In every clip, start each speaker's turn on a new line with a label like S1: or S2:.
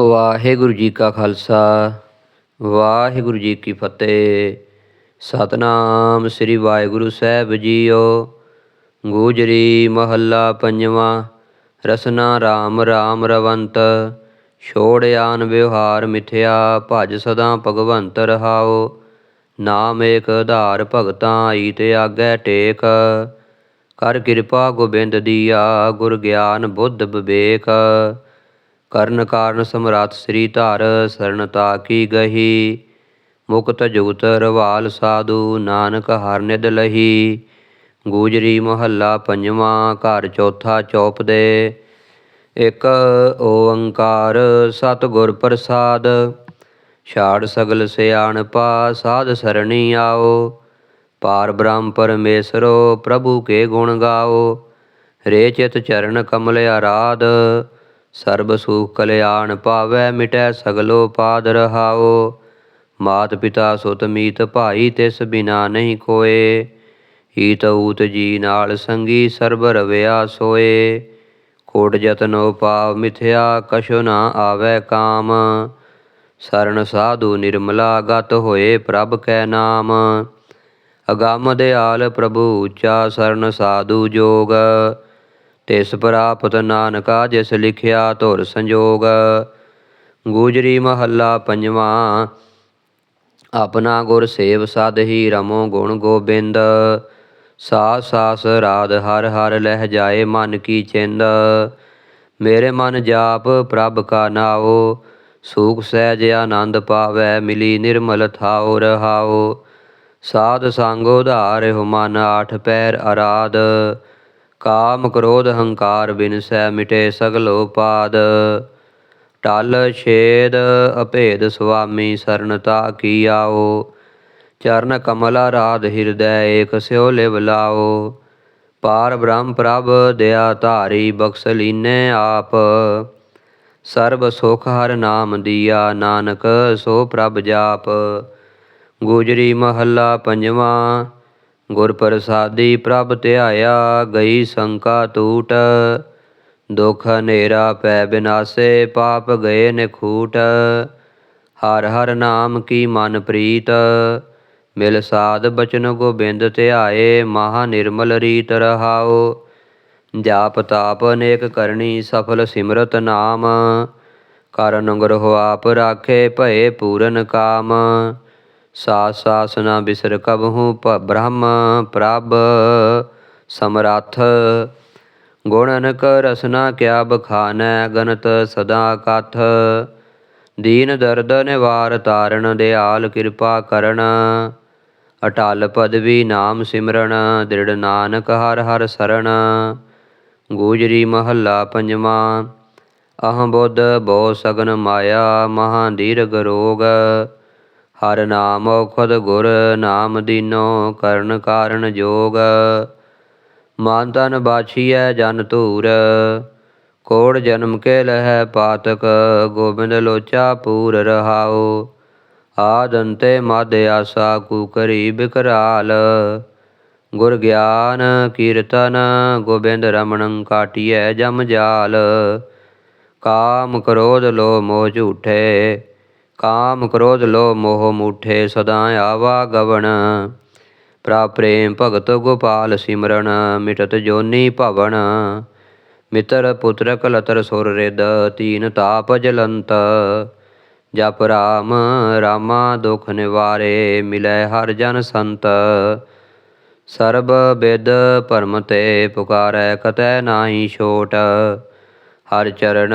S1: ਵਾਹਿਗੁਰੂ ਜੀ ਕਾ ਖਾਲਸਾ, ਵਾਹਿਗੁਰੂ ਜੀ ਕੀ ਫਤਿਹ। ਸਤਨਾਮ ਸ੍ਰੀ ਵਾਹਿਗੁਰੂ ਸਾਹਿਬ ਜੀਓ। ਗੂਜਰੀ ਮਹੱਲਾ ਪੰਜਵਾਂ, ਰਸਨਾ RAM RAM ਰਵੰਤ। ਛੋੜ ਆਨ ਵਿਵਹਾਰ ਮਿਥਿਆ, ਭਜ ਸਦਾ ਭਗਵੰਤ ਰਹਾਓ ਨਾਮ ਏਕ ਆਧਾਰ ਭਗਤਾਂ ਆਈ ਤੇ ਆਗੈ ਟੇਕ। ਕਰ ਕਿਰਪਾ ਗੋਬਿੰਦ ਦੀਆ, ਗੁਰ ਗਿਆਨ ਬੁੱਧ ਵਿਵੇਕ ਕਰਨ ਕਾਰਨ ਸਮਰਾਤ ਸ੍ਰੀ ਧਾਰ ਸਰਣਤਾ ਕੀ ਗਹੀ? ਮੁਕਤ ਜੁਗਤ ਰਵਾਲ ਸਾਧੂ ਨਾਨਕ ਹਰ ਨਿਦ ਲਹੀ। ਗੂਜਰੀ ਮਹੱਲਾ ਪੰਜਵਾਂ, ਘਰ ਚੌਥਾ ਚੌਪ ਦੇ। ਇੱਕ ਓੰਕਾਰ ਸਤਿਗੁਰ ਪ੍ਰਸਾਦ। ਛਾੜ ਸਗਲ ਸਿਆਣਪਾ ਸਾਧ ਸਰਣੀ ਆਓ। ਪਾਰ ਬ੍ਰਹਮ ਪਰਮੇਸ਼ਰੋ ਪ੍ਰਭੂ ਕੇ ਗੁਣ ਗਾਓ। ਰੇ ਚਿਤ ਚਰਨ ਕਮਲ ਆਰਾਧ। ਸਰਬ ਸੁਖ ਕਲਿਆਣ ਪਾਵੈ, ਮਿਟੈ ਸਗਲੋ ਪਾਦ ਰਹਾਓ ਮਾਤ ਪਿਤਾ ਸੁਤ ਮੀਤ ਭਾਈ, ਤਿਸ ਬਿਨਾ ਨਹੀਂ ਕੋਏ। ਈਤ ਊਤ ਜੀ ਨਾਲ ਸੰਗੀ, ਸਰਬ ਰਵਿਆ ਸੋਏ। ਕੋਟ ਜਤਨੋ ਪਾਵ ਮਿਥਿਆ, ਕਛੁ ਨਾ ਆਵੈ ਕਾਮ। ਸਰਣ ਸਾਧੂ ਨਿਰਮਲਾ, ਗਤ ਹੋਏ ਪ੍ਰਭ ਕੈ ਨਾਮ। ਅਗੰਮ ਦਿਆਲ ਪ੍ਰਭੂ ਉੱਚਾ ਸਰਣ ਸਾਧੂ ਜੋਗ। ਤਿਸ ਪ੍ਰਾਪਤ ਨਾਨਕਾ ਜਿਸ ਲਿਖਿਆ ਧੁਰ ਸੰਜੋਗ। ਗੂਜਰੀ ਮਹੱਲਾ ਪੰਜਵਾਂ, ਆਪਣਾ ਗੁਰ ਸੇਵ ਸਦ ਹੀ ਰਮੋ ਗੁਣ ਗੋਬਿੰਦ। ਸਾਸ ਸਾਸ ਰਾਧ ਹਰ ਹਰ ਲਹਿ ਜਾਏ ਮਨ ਕੀ ਚਿੰਦ। ਮੇਰੇ ਮਨ ਜਾਪ ਪ੍ਰਭ ਕਾ ਨਾਉ, ਸੂਖ ਸਹਿਜ ਆਨੰਦ ਪਾਵੈ ਮਿਲੀ ਨਿਰਮਲ ਥਾਉ ਰਹਾਉ। ਸਾਧ ਸੰਗ ਉਧਾਰਿ ਮਨ ਆਠ ਪੈਰ ਅਰਾਧ। ਕਾਮ ਕ੍ਰੋਧ ਹੰਕਾਰ ਬਿਨਸੈ ਮਿਟੇ ਸਗਲੋ ਪਾਦ ਟਲ ਛੇਦ ਅਭੇਦ ਸੁਆਮੀ ਸਰਣਤਾ ਕੀ ਆਓ। ਚਰਨ ਕਮਲਾ ਰਾਧ ਹਿਰਦੈ ਏਕ ਸਿਓ ਲਿਵ ਲਾਓ। ਪਾਰ ਬ੍ਰਹਮ ਪ੍ਰਭ ਦਇਆ ਧਾਰੀ ਬਖਸ਼ ਲੀਨੇ ਆਪ। ਸਰਬ ਸੁਖ ਹਰ ਨਾਮ ਦੀਆ ਨਾਨਕ ਸੋ ਪ੍ਰਭ ਜਾਪ। ਗੁਜਰੀ ਮਹੱਲਾ ਪੰਜਵਾਂ। ਗੁਰ ਪ੍ਰਸਾਦੀ ਪ੍ਰਭ ਧਿਆਇਆ, ਗਈ ਸੰਕਾ ਟੂਟ ਦੁਖ ਹਨੇਰਾ ਪੈ ਬਿਨਾਸੇ, ਪਾਪ ਗਏ ਨਿਖੂਟ। ਹਰ ਹਰ ਨਾਮ ਕੀ ਮਨ ਪ੍ਰੀਤ। ਮਿਲ ਸਾਧ ਬਚਨ ਗੋਬਿੰਦ ਧਿਆਏ, ਮਹਾ ਨਿਰਮਲ ਰੀਤ ਰਹਾਓ ਜਾਪ ਤਾਪ ਅਨੇਕ ਕਰਨੀ ਸਫਲ ਸਿਮਰਤ ਨਾਮ। ਕਰਨ ਅੰਗਰਹੁ ਆਪ ਰਾਖੇ ਭਏ ਪੂਰਨ ਕਾਮ। ਸਾਸ ਸਾਸ ਨਾ ਬਿਸਰ ਕਬਹੂ ਪ ਬ੍ਰਹਮ ਪ੍ਰਭ ਸਮਰੱਥ। ਗੁਣਨਕ ਰਸਨਾ ਕਿਆ ਬਖਾਨੈ ਗਨਤ ਸਦਾ ਕਥ। ਦੀਨ ਦਰਦ ਨਿਵਾਰ ਤਾਰਨ ਦਿਆਲ ਕਿਰਪਾ ਕਰਨ। ਅਟਲ ਪਦਵੀ ਨਾਮ ਸਿਮਰਨ ਦ੍ਰਿੜ ਨਾਨਕ ਹਰ ਹਰ ਸਰਣ ਗੂਜਰੀ ਮਹੱਲਾ ਪੰਜਵਾਂ। ਅਹੰ ਬੁੱਧ ਬੋ ਸਗਨ ਮਾਇਆ ਮਹਾ ਦੀਰਘ ਰੋਗ। ਹਰ ਨਾਮ ਔਖਦ ਗੁਰ ਨਾਮ ਦੀਨੋ ਕਰਨ ਕਾਰਨ ਜੋਗ। ਮਨ ਤਨ ਬਾਛੀਐ ਜਨ ਧੂਰ, ਕੋੜ ਜਨਮ ਕੇ ਲਹਿ ਪਾਤਕ, ਗੋਬਿੰਦ ਲੋਚਾ ਪੂਰ ਰਹਾਓ ਆਦੰਤੇ ਮਦ ਆਸਾ ਕੂ ਬਿਕਰਾਲ। ਗੁਰ ਗਿਆਨ ਕੀਰਤਨ ਗੋਬਿੰਦ ਰਮਣੰ ਕਾਟਿਐ ਜਮ ਜਾਲ। ਕਾਮ ਕ੍ਰੋਧ ਲੋ ਮੋਹ ਝੂਠੇ ਕਾਮ ਕ੍ਰੋਧ ਲੋ ਮੋਹ ਮੂਠੇ ਸਦਾ ਆਵਾ ਗਵਣ। ਪ੍ਰਭ ਪ੍ਰੇਮ ਭਗਤ ਗੋਪਾਲ ਸਿਮਰਨ, ਮਿਟਤ ਜੋਨੀ ਭਵਨ। ਮਿੱਤਰ ਪੁੱਤਰ ਕਲਤਰ ਸੁਰ ਰਿਦ ਤੀਨ ਤਾਪ ਜਲੰਤ। ਜਪ ਰਾਮ, ਰਾਮਾ ਦੁਖ ਨਿਵਾਰੇ, ਮਿਲੈ ਹਰ ਜਨ ਸੰਤ। ਸਰਬ ਬਿਦ ਭਰਮ ਤੇ ਪੁਕਾਰੈ ਕਤੈ ਨਾਹੀ ਛੋਟ। ਹਰ ਚਰਨ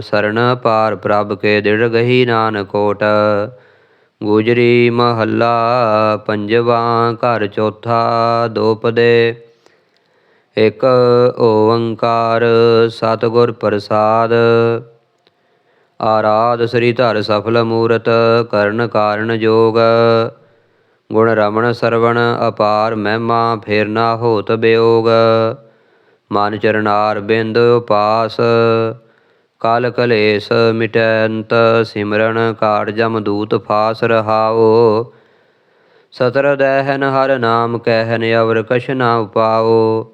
S1: ਸਰਣ ਪਾਰ ਪ੍ਰਭ ਕੇ ਦਿੜ ਗਹੀ ਨਾਨਕੋਟ। ਗੁਜਰੀ ਮਹੱਲਾ ਪੰਜਵਾਂ, ਘਰ ਚੌਥਾ, ਦੋਪਦੇ। ਇੱਕ ਓੰਕਾਰ ਸਤਿਗੁਰ ਪ੍ਰਸਾਦ। ਆਰਾਧ ਸ੍ਰੀ ਧਰ ਸਫਲ ਮੂਰਤ, ਕਰਨ ਕਾਰਨ ਜੋਗ। ਗੁਣ ਰਮਣ ਸਰਵਣ ਅਪਾਰ ਮਹਿਮਾ, ਫੇਰ ਨਾ ਹੋਤ ਬਿਯੋਗ ਮਨ ਚਰਨਾਰ ਬਿੰਦ ਉਪਾਸ। ਕਲ ਕਲੇਸ਼ ਮਿਟੈਂਤ ਸਿਮਰਨ ਕਾੜ ਜਮ ਦੂਤ ਫਾਸ ਰਹਾਓ ਸਤਰ ਦਹਿਨ ਹਰ ਨਾਮ ਕਹਿਨ ਅਵਰ ਕਛ ਨਾ ਉਪਾਓ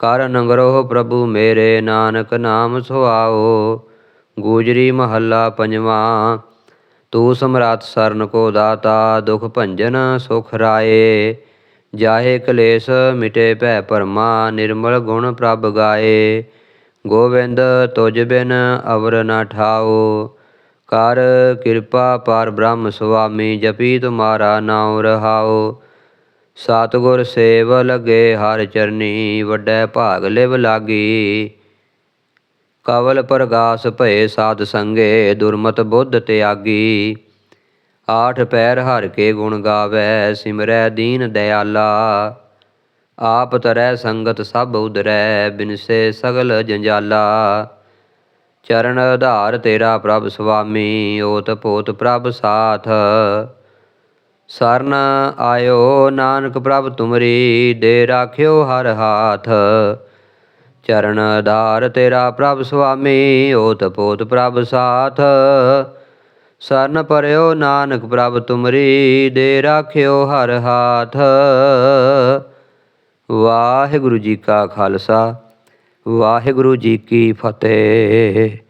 S1: ਕਰ ਨੰਗਰੋ ਪ੍ਰਭੂ ਮੇਰੇ ਨਾਨਕ ਨਾਮ ਸੁਆਓ ਗੂਜਰੀ ਮਹੱਲਾ ਪੰਜਵਾਂ, ਤੂੰ ਸਮਰਾਤ ਸਰਨ ਕੋ ਦਾਤਾ, ਦੁਖ ਭੰਜਨ ਸੁਖ ਰਾਏ। ਜਾਹੇ ਕਲੇਸ਼ ਮਿਟੇ ਭੈ ਭਰਮਾ, ਨਿਰਮਲ ਗੁਣ ਪ੍ਰਭ ਗਾਏ। ਗੋਬਿੰਦ ਤੁਜ ਬਿਨ ਅਵਰ ਨ ਠਾਓ। ਕਰ ਕਿਰਪਾ ਪਰ ਬ੍ਰਹਮ ਸੁਆਮੀ, ਜਪੀ ਤੁਮਾਰਾ ਨਾਮ ਰਹਾਓ। ਸਤਿਗੁਰ ਸੇਵ ਲਗੇ ਹਰ ਚਰਨੀ, ਵੱਡੈ ਭਾਗ ਲਿਵ ਲਾਗੀ। ਕਵਲ ਪ੍ਰਗਾਸ ਭਏ ਸਾਧ ਸੰਗੇ, ਦੁਰਮਤ ਬੁੱਧ ਤਿਆਗੀ। ਆਠ ਪੈਰ ਹਰ ਕੇ ਗੁਣ ਗਾਵੇ, ਸਿਮਰੈ ਦੀਨ ਦਿਆਲਾ। ਆਪ ਤਰੈ ਸੰਗਤ ਸਭ ਉਦਰੈ ਬਿਨਸੇ ਸਗਲ ਜੰਜਾਲਾ। ਚਰਨ ਆਧਾਰ ਤੇਰਾ ਪ੍ਰਭ ਸੁਆਮੀ, ਓਤ ਪੋਤ ਪ੍ਰਭ ਸਾਥ। ਸਰਨ ਆਇਓ ਨਾਨਕ ਪ੍ਰਭ ਤੁਮਰੀ, ਦੇ ਰਾਖਿਓ ਹਰ ਹਾਥ। ਚਰਨ ਆਧਾਰ ਤੇਰਾ ਪ੍ਰਭ ਸੁਆਮੀ, ਓਤ ਪੋਤ ਪ੍ਰਭ ਸਾਥ। ਸਰਨ ਪਰਿਓ ਨਾਨਕ ਪ੍ਰਭ ਤੁਮਰੀ, ਦੇ ਰਾਖਿਓ ਹਰ ਹਾਥ। ਵਾਹਿਗੁਰੂ ਜੀ ਕਾ ਖਾਲਸਾ, ਵਾਹਿਗੁਰੂ ਜੀ ਕੀ ਫਤਿਹ।